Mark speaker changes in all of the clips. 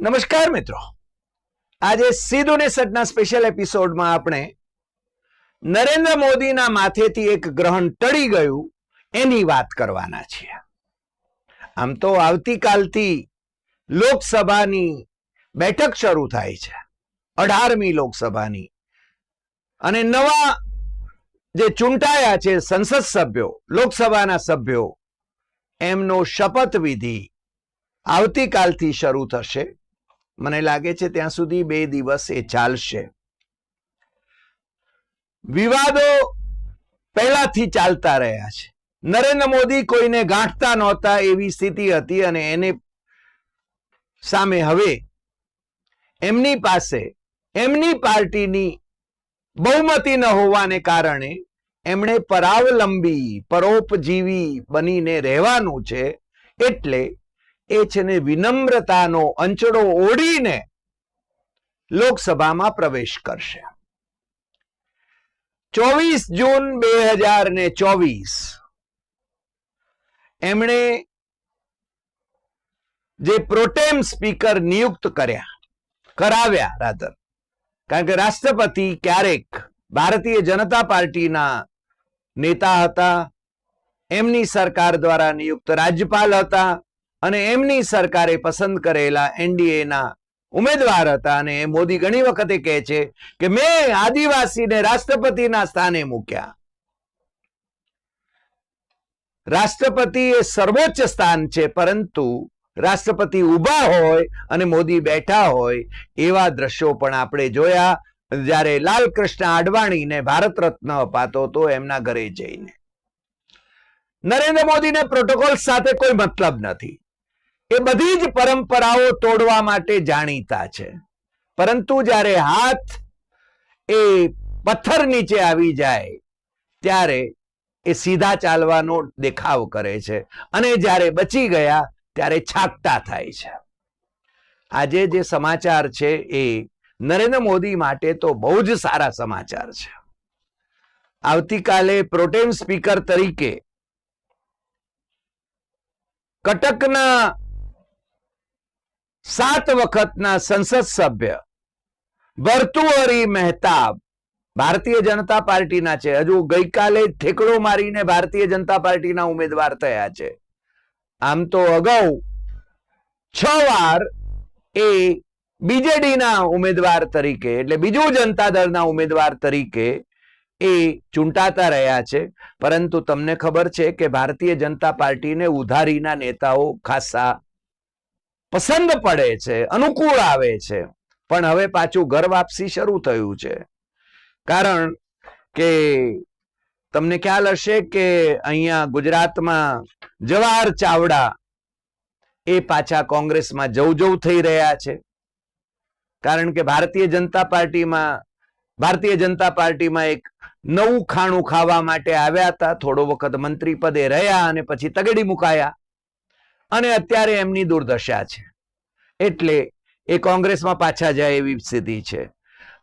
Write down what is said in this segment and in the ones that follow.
Speaker 1: નમસ્કાર મિત્રો. આજે સીધુ ને સટના સ્પેશિયલ એપિસોડમાં આપણે નરેન્દ્ર મોદીના માથેથી એક ગ્રહણ ટળી ગયું એની વાત કરવાના છીએ. આમ તો આવતીકાલથી લોકસભાની બેઠક શરૂ થાય છે. અઢારમી લોકસભાની. અને નવા જે ચૂંટાયા છે સંસદ સભ્યો, લોકસભાના સભ્યો, એમનો શપથવિધિ આવતીકાલથી શરૂ થશે. મને લાગે છે ત્યાં સુધી બે દિવસ એ ચાલશે. વિવાદો પહેલાથી ચાલતા રહ્યા છે. નરેન્દ્ર મોદી કોઈને ગાંઠતા નહોતા એવી સ્થિતિ હતી અને એને સામે હવે એમની પાસે, એમની પાર્ટીની બહુમતી ન હોવાને કારણે એમણે પરાવલંબી, પરોપજીવી બનીને રહેવાનું છે એટલે એ છે ને વિનમ્રતાનો અંચડો ઓઢીને લોકસભામાં પ્રવેશ કરશે. ચોવીસ જૂન બે હજાર ને ચોવીસ એમણે જે પ્રોટેમ સ્પીકર નિયુક્ત કર્યા, કરાવ્યા રાધર કારણ કે રાષ્ટ્રપતિ ક્યારેક ભારતીય જનતા પાર્ટીના નેતા હતા, એમની સરકાર દ્વારા નિયુક્ત રાજ્યપાલ હતા અને એમની સરકારે પસંદ કરેલા એનડીએના ઉમેદવાર હતા અને મોદી ઘણી વખતે કહે છે કે મેં આદિવાસીને રાષ્ટ્રપતિના સ્થાને મૂક્યા. રાષ્ટ્રપતિ એ સર્વોચ્ચ સ્થાન છે, પરંતુ રાષ્ટ્રપતિ ઊભા હોય અને મોદી બેઠા હોય એવા દ્રશ્યો પણ આપણે જોયા. જ્યારે લાલકૃષ્ણ આડવાણીને ભારત રત્ન અપાતો હતો એમના ઘરે જઈને. નરેન્દ્ર મોદીને પ્રોટોકોલ સાથે કોઈ મતલબ નથી. એ બધી જ પરંપરાઓ તોડવા માટે જાણીતા છે. પરંતુ જ્યારે હાથ એ પથ્થર નીચે આવી જાય, ત્યારે એ સીધા ચાલવાનો દેખાવ કરે છે અને જ્યારે બચી ગયા, ત્યારે છાકટા થાય છે. આજે જે સમાચાર છે એ નરેન્દ્ર મોદી માટે તો બહુ જ સારા સમાચાર છે. આવતીકાલે પ્રોટેમ સ્પીકર તરીકે કટકના સાત વખતના સંસદ સભ્ય ભર્તુહરી મહેતાબ, ભારતીય જનતા પાર્ટીના છે. હજુ ગઈકાલે ઠેકડો મારીને ભારતીય જનતા પાર્ટીના ઉમેદવાર થયા છે. આમ તો અગાઉ છ વાર એ બીજેડીના ઉમેદવાર તરીકે, એટલે બીજું જનતા દળના ઉમેદવાર તરીકે એ ચૂંટાતા રહ્યા છે. પરંતુ તમને ખબર છે કે ભારતીય જનતા પાર્ટીને ઉધારીના નેતાઓ ખાસા પસંદ પડે છે, અનુકૂળ આવે છે. પણ હવે પાછું ઘર વાપસી શરૂ થયું છે. કારણ કે તમને ખ્યાલ હશે કે અહીંયા ગુજરાતમાં જવાહર ચાવડા એ પાછા કોંગ્રેસમાં જવ જવ થઈ રહ્યા છે. કારણ કે ભારતીય જનતા પાર્ટીમાં, ભારતીય જનતા પાર્ટીમાં એક નવું ખાણું ખાવા માટે આવ્યા હતા. થોડો વખત મંત્રી પદે રહ્યા અને પછી તગડી મુકાયા. અને અત્યારે એમની દુર્દશા છે. એટલે એ કોંગ્રેસમાં પાછા જાય એવી સ્થિતિ છે.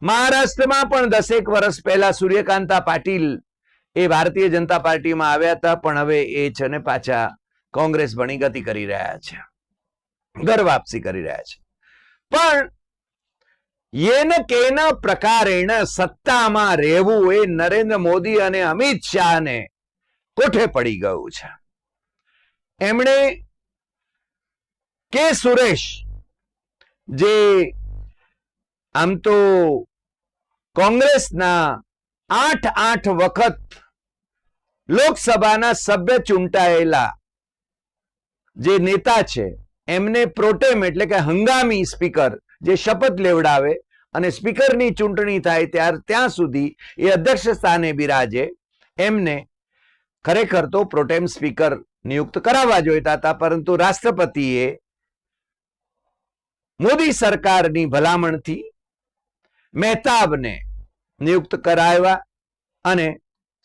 Speaker 1: મહારાષ્ટ્રમાં પણ દસેક વર્ષ પહેલા સૂર્યકાંતા પાટીલ એ ભારતીય જનતા પાર્ટીમાં આવ્યા હતા, પણ હવે એ છે ને પાછા કોંગ્રેસ ભણી ગતિ કરી રહ્યા છે. ઘર વાપસી કરી રહ્યા છે. પણ યેન કેન પ્રકારેણ સત્તામાં રહેવું એ નરેન્દ્ર મોદી અને અમિત શાહને કોઠે પડી ગયું છે. એમણે કે સુરેશ? જે આમ તો કોંગ્રેસના આઠ આઠ વખત લોકસભાના સભ્ય ચૂંટાયેલા જે નેતા છે, એમને પ્રોટેમ એટલે કે હંગામી સ્પીકર જે શપથ લેવડાવે અને સ્પીકરની ચૂંટણી થાય ત્યાર ત્યાં સુધી એ અધ્યક્ષ સ્થાને બિરાજે, એમને ખરેખર તો પ્રોટેમ સ્પીકર નિયુક્ત કરાવવા જોઈતા હતા, પરંતુ રાષ્ટ્રપતિએ મોદી સરકારની ભલામણથી મહેતાબને નિયુક્ત કરાવ્યા અને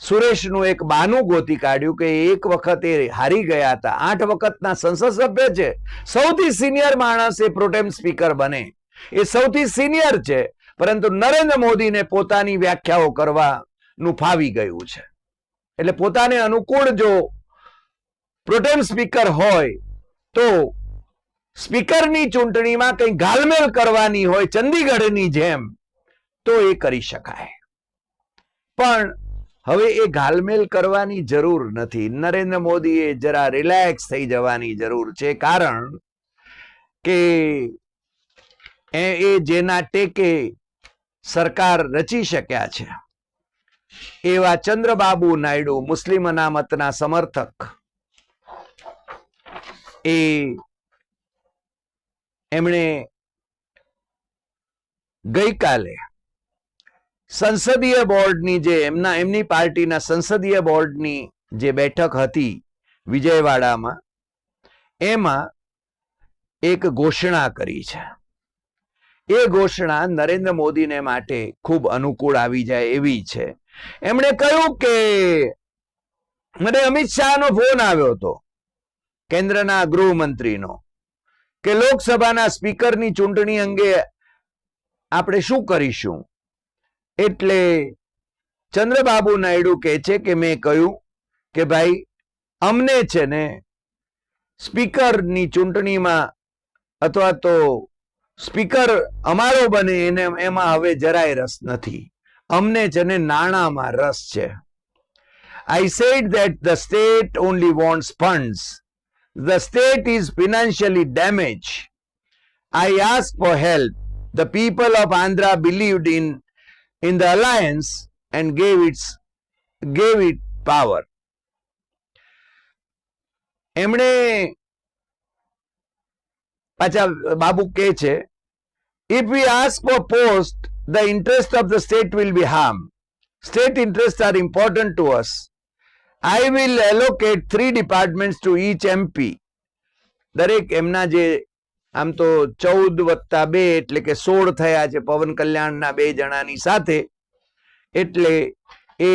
Speaker 1: સુરેશનું એક બાનું ગોતી કાઢ્યું કે એક વખત એ હારી ગયા હતા. આઠ વખતના સંસદ સભ્ય છે. સૌથી સિનિયર માણસ એ પ્રોટેમ સ્પીકર બને. એ સૌથી સિનિયર છે, પરંતુ નરેન્દ્ર મોદીને પોતાની વ્યાખ્યાઓ કરવાનું ફાવી ગયું છે. એટલે પોતાને અનુકૂળ જો પ્રોટેમ સ્પીકર હોય તો સ્પીકરની ચૂંટણીમાં કંઈ ગાલમેલ કરવાની હોય, ચંદીગઢની જેમ, તો એ કરી શકાય. પણ હવે એ ગાલમેલ કરવાની જરૂર નથી. નરેન્દ્ર મોદીએ જરા રિલેક્સ થઈ જવાની જરૂર છે, કારણ કે એ જેના ટેકે સરકાર રચી શક્યા છે. એવા ચંદ્રબાબુ નાયડુ, મુસ્લિમ અનામતના સમર્થક, એ એમણે ગઈકાલે સંસદીય બોર્ડની જે એમના, એમની પાર્ટીના સંસદીય બોર્ડની જે બેઠક હતી વિજયવાડામાં, એમાં એક ઘોષણા કરી છે. એ ઘોષણા નરેન્દ્ર મોદીને માટે ખૂબ અનુકૂળ આવી જાય એવી છે. એમણે કહ્યું કે, મને અમિત શાહનો ફોન આવ્યો હતો, કેન્દ્રના ગૃહમંત્રીનો. કે લોકસભાના સ્પીકરની ચૂંટણી અંગે આપણે શું કરીશું? એટલે ચંદ્રબાબુ નાયડુ કહે છે કે મેં કહ્યું કે ભાઈ, અમને છે ને સ્પીકરની ચૂંટણીમાં અથવા તો સ્પીકર અમારો બને એને એમાં હવે જરાય રસ નથી. અમને છે ને નાણાંમાં રસ છે. I said that the state only wants funds the state is financially damage I ask for help the people of Andhra believed in in the alliance and gave its gave it power એમણે પાછા બાબુ કહે છે if we ask for post the interest of the state will be harm state interest are important to us I will allocate three departments to each MP દરેક એમના જે આમ તો ચૌદ વત્તા બે એટલે કે સોળ થયા છે પવન કલ્યાણના બે જણાની સાથે, એટલે એ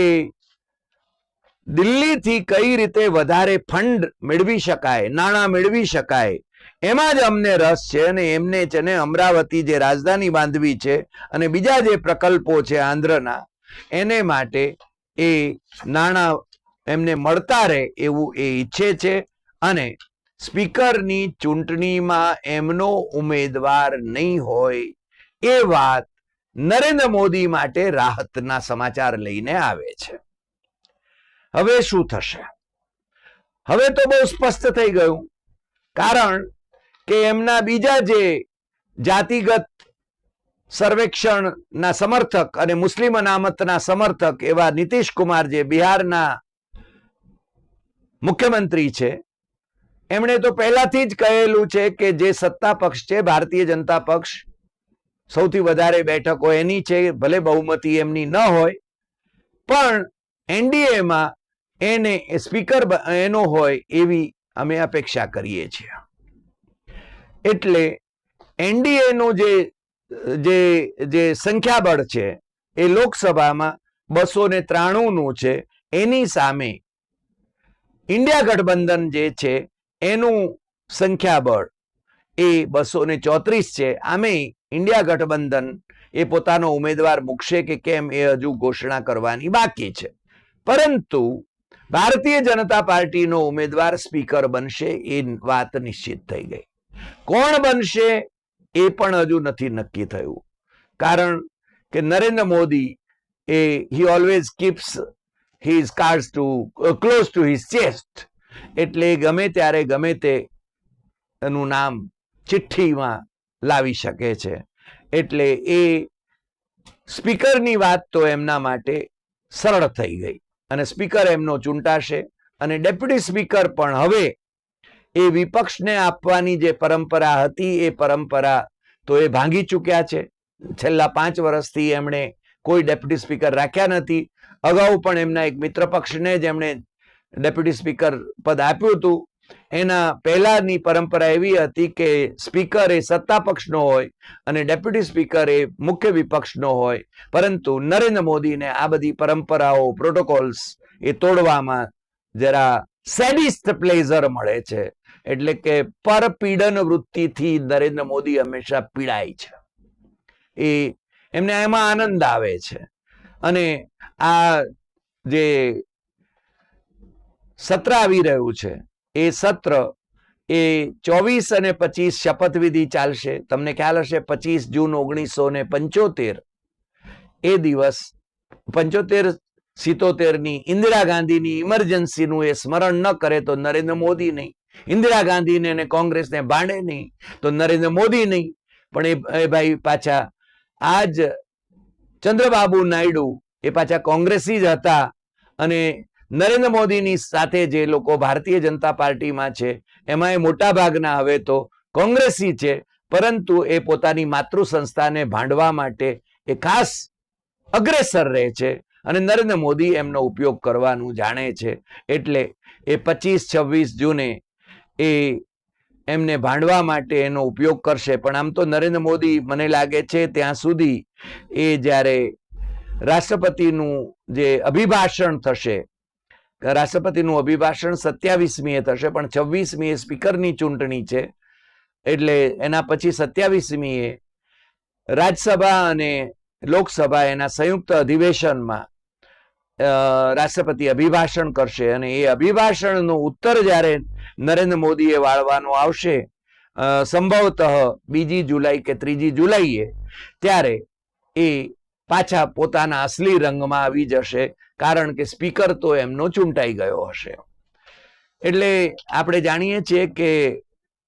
Speaker 1: દિલ્હીથી કઈ રીતે વધારે ફંડ મેળવી શકાય, નાણાં મેળવી શકાય, એમાં જ અમને રસ છે અને એમને છે ને અમરાવતી જે રાજધાની બાંધવી છે અને બીજા જે પ્રકલ્પો છે આંધ્રના, એને માટે એ નાણાં એમને મળતા રહે એવું એ ઈચ્છે છે અને સ્પીકરની ચૂંટણીમાં એમનો ઉમેદવાર નહીં હોય એ વાત નરેન્દ્ર મોદી માટે રાહતના સમાચાર લઈને આવે છે. હવે શું થશે? હવે તો બહુ સ્પષ્ટ થઈ ગયું. કારણ કે એમના બીજા જે જાતિગત સર્વેક્ષણના સમર્થક અને મુસ્લિમ અનામતના સમર્થક એવા નીતિશ કુમાર જે બિહારના મુખ્યમંત્રી છે. એમણે તો પહેલાથી જ કહેલું છે કે જે સત્તા પક્ષ છે, ભારતીય જનતા પક્ષ, સૌથી વધારે બેઠકો એની છે, ભલે બહુમતી એમની ન હોય, પણ એનડીએમાં એને સ્પીકર એનો હોય એવી અમે અપેક્ષા કરીએ છીએ. એટલે એનડીએ નું જે જે જે સંખ્યાબળ છે એ લોકસભામાં બસો ને ત્રાણું નું છે, એની સામે ઇન્ડિયા ગઠબંધન જે છે, એનું સંખ્યાબળ એ બસો ને ચોત્રીસ છે. આમે ઇન્ડિયા ગઠબંધન એ પોતાનો ઉમેદવાર મૂકશે કે કેમ એ હજુ ઘોષણા કરવાની બાકી છે. પરંતુ ભારતીય જનતા પાર્ટીનો ઉમેદવાર સ્પીકર બનશે એ વાત નિશ્ચિત થઈ ગઈ. કોણ બનશે એ પણ હજુ નથી નક્કી થયું. કારણ કે નરેન્દ્ર મોદી એ he always keeps his card to close to his chest એટલે ગમે ત્યારે ગમે તે એનું નામ ચિઠ્ઠીમાં લાવી શકે છે. એટલે એ સ્પીકરની વાત તો એમના માટે સરળ થઈ ગઈ. અને સ્પીકર એમનો ચૂંટાશે અને ડેપ્યુટી સ્પીકર પણ હવે એ વિપક્ષને આપવાની જે પરંપરા હતી એ પરંપરા તો એ ભાંગી ચૂક્યા છે. છેલ્લા પાંચ વર્ષથી એમણે કોઈ ડેપ્યુટી સ્પીકર રાખ્યા નથી. અગાઉ પણ એમના એક મિત્ર પક્ષને જ એમણે ડેપ્યુટી સ્પીકર પદ આપ્યું હતું. એના પહેલાની પરંપરા એવી હતી કે સ્પીકર એ સત્તા પક્ષનો હોય અને ડેપ્યુટી સ્પીકર એ મુખ્ય વિપક્ષનો હોય. પરંતુ નરેન્દ્ર મોદીને આ બધી પરંપરાઓ, પ્રોટોકોલ્સ એ તોડવામાં જરા સેડિસ્ટ પ્લેઝર મળે છે. એટલે કે પરપીડન વૃત્તિથી નરેન્દ્ર મોદી હંમેશા પીડાય છે. એ એમને એમાં આનંદ આવે છે. અને આ જે સત્ર આવી રહ્યું છે, એ સત્ર એ ચોવીસ અને પચીસ શપથવિધિ ચાલશે. તમને ખ્યાલ હશે, પચીસ જૂન ઓગણીસો ને પંચોતેર એ દિવસ પંચોતેર સિત્તોતેરની ઇન્દિરા ગાંધીની ઇમરજન્સીનું એ સ્મરણ ન કરે તો નરેન્દ્ર મોદી નહીં. ઇન્દિરા ગાંધીને અને કોંગ્રેસને ભાંડે નહીં, તો નરેન્દ્ર મોદી નહીં. પણ એ ભાઈ પાછા આજ ચંદ્રબાબુ નાયડુ એ પાછા કોંગ્રેસી જ હતા. અને નરેન્દ્ર મોદીની સાથે જે લોકો ભારતીય જનતા પાર્ટીમાં છે, એમાં એ મોટા ભાગના હવે તો કોંગ્રેસી છે. પરંતુ એ પોતાની માતૃ સંસ્થાને ભાંડવા માટે એ ખાસ અગ્રેસર રહે છે અને નરેન્દ્ર મોદી એમનો ઉપયોગ કરવાનું જાણે છે. એટલે એ પચીસ છવ્વીસ જૂને એ એમને ભાંડવા માટે એનો ઉપયોગ કરશે. પણ આમ તો નરેન્દ્ર મોદી મને લાગે છે ત્યાં સુધી એ જ્યારે રાષ્ટ્રપતિનું જે અભિભાષણ થશે, રાષ્ટ્રપતિનું અભિભાષણ સત્યાવીસમીએ થશે, પણ છવ્વીસમીએ સ્પીકરની ચૂંટણી છે, એટલે એના પછી સત્યાવીસમીએ રાજ્યસભા અને લોકસભા એના સંયુક્ત અધિવેશનમાં રાષ્ટ્રપતિ અભિભાષણ કરશે અને એ અભિભાષણનો ઉત્તર જ્યારે નરેન્દ્ર મોદીએ વાળવાનો આવશે સંભવતઃ બીજી જુલાઈ કે ત્રીજી જુલાઈએ, ત્યારે એ પાછા પોતાના અસલી રંગમાં આવી જશે, કારણ કે સ્પીકર તો એમનો ચૂંટાઈ ગયો હશે. એટલે આપણે જાણીએ છીએ કે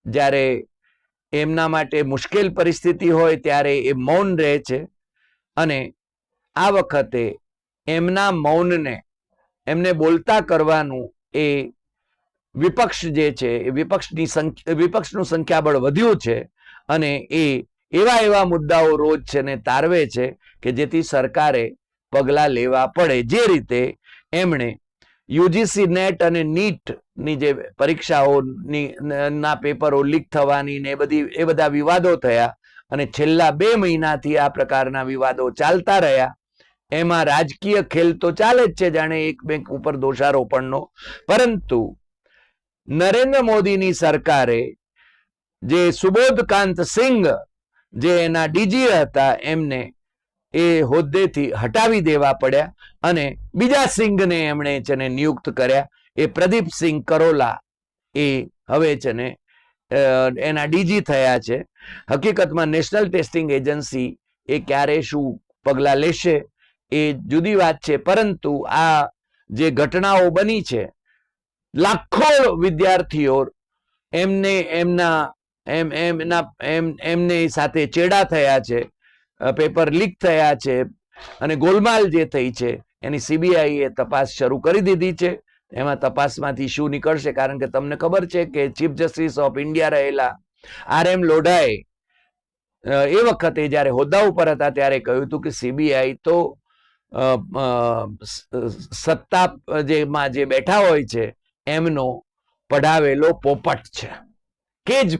Speaker 1: જ્યારે એમના માટે મુશ્કેલ પરિસ્થિતિ હોય ત્યારે એ મૌન રહે છે અને આ વખતે એમના મૌનને એમને બોલતા કરવાનું એ વિપક્ષ જે છે, એ વિપક્ષની સંખ્યા, વિપક્ષનું સંખ્યાબળ વધ્યું છે અને એ એવા એવા મુદ્દાઓ રોજ છે ને તારવે છે કે જેથી સરકારે પગલાં લેવા પડે. જે રીતે એમણે યુજીસી નેટ અને નીટની જે પરીક્ષાઓની ના પેપરો લીક થવાની ને બધી, એ બધા વિવાદો થયા અને છેલ્લા બે મહિનાથી આ પ્રકારના વિવાદો ચાલતા રહ્યા. એમાં રાજકીય ખેલ તો ચાલે જ છે, જાણે એક બેંક ઉપર દોષારોપણનો. પરંતુ નરેન્દ્ર મોદીની સરકારે જે સુબોધકાંત સિંઘ જે એના ડીજી હતા, એમને એ હોદ્દેથી હટાવી દેવા પડ્યા અને બીજા સિંઘને એમણે છે ને નિયુક્ત કર્યા. એ પ્રદીપસિંહ કરોલા એ હવે છે ને એના ડીજી થયા છે. હકીકતમાં નેશનલ ટેસ્ટિંગ એજન્સી એ ક્યારે શું પગલાં લેશે એ જુદી વાત છે, પરંતુ આ જે ઘટનાઓ બની છે, લાખો વિદ્યાર્થીઓ એમને એમના એમ એમના એમ, એમની સાથે ચેડા થયા છે પેપર લીક થયા છે અને ગોલમાલ જે થઈ છે, એની સીબીઆઈએ તપાસ શરૂ કરી દીધી છે. એમાં તપાસમાંથી શું નીકળશે? કારણ કે તમને ખબર છે કે ચીફ જસ્ટિસ ઓફ ઇન્ડિયા રહેલા આર એમ લોઢાએ એ વખતે જ્યારે હોદ્દા ઉપર હતા ત્યારે કહ્યું હતું કે સીબીઆઈ તો સત્તા જેમાં જે બેઠા હોય છે, એમનો પઢાવેલો પોપટ છે. કે જ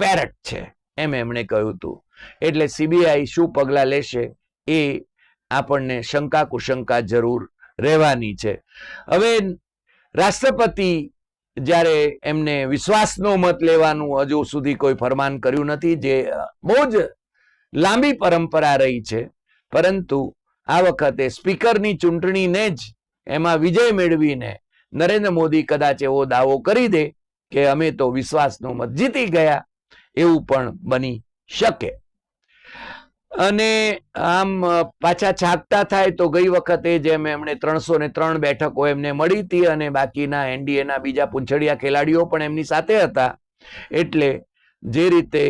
Speaker 1: પેરટ છે, એમ એમણે કહ્યું હતું એટલે સીબીઆઈ શું પગલાં લેશે એ આપણને શંકા કુશંકા જરૂર રહેવાની છે. હવે રાષ્ટ્રપતિ જ્યારે એમને વિશ્વાસનો મત લેવાનું હજુ સુધી કોઈ ફરમાન કર્યું નથી, જે બહુ જ લાંબી પરંપરા રહી છે, પરંતુ આ વખતે સ્પીકરની ચૂંટણીને જ એમાં વિજય મેળવીને નરેન્દ્ર મોદી કદાચ એવો દાવો કરી દે કે અમે તો વિશ્વાસનો મત જીતી ગયા એવું પણ બની શકે. અને આમ પાછા છાપતા થાય તો ગઈ વખતે જેમ એમણે ત્રણસો ને ત્રણ બેઠકો એમને મળી હતી અને બાકીના એનડીએના બીજા પૂંછડિયા ખેલાડીઓ પણ એમની સાથે હતા. એટલે જે રીતે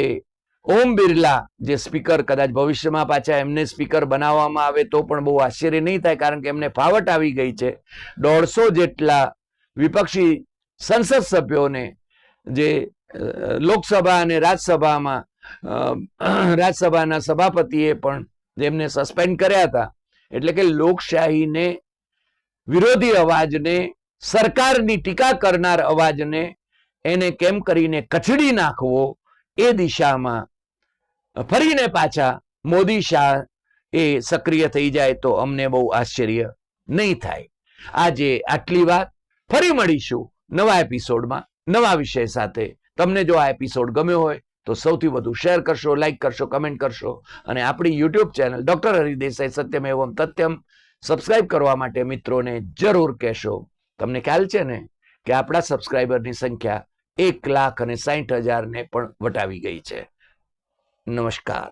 Speaker 1: ઓમ બિરલા જે સ્પીકર કદાચ ભવિષ્યમાં પાછા એમને સ્પીકર બનાવવામાં આવે તો પણ બહુ આશ્ચર્ય નહીં થાય કારણ કે એમને ફાવટ આવી ગઈ છે. દોઢસો જેટલા વિપક્ષી સંસદ સભ્યોને જે લોકસભા અને રાજ્યસભામાં રાજ્યસભાના સભાપતિએ પણ જેમને સસ્પેન્ડ કર્યા હતા, એટલે કે લોકશાહીને વિરોધી અવાજને, સરકારની ટીકા કરનાર અવાજને એને કેમ કરીને કચડી નાખવો એ દિશામાં ફરીને પાછા મોદી શાહ એ સક્રિય થઈ જાય તો અમને બહુ આશ્ચર્ય નહીં થાય. આજે આટલી વાત. ફરી મળીશું. નવા એપિસોડમાં નવા વિષય સાથે તમને જો આ એપિસોડ ગમ્યો હોય તો સૌથી વધુ શેર કરશો, લાઈક કરશો, કમેન્ટ કરશો અને આપણી YouTube channel doctor Hari Desai Satyam Evam Tathyam subscribe કરવા માટે મિત્રોને જરૂર કહેશો. તમને ખ્યાલ છે ને કે આપણા સબસ્ક્રાઇબરની સંખ્યા એક લાખ અને સાહીઠ હજારને પણ વટાવી ગઈ છે. નમસ્કાર.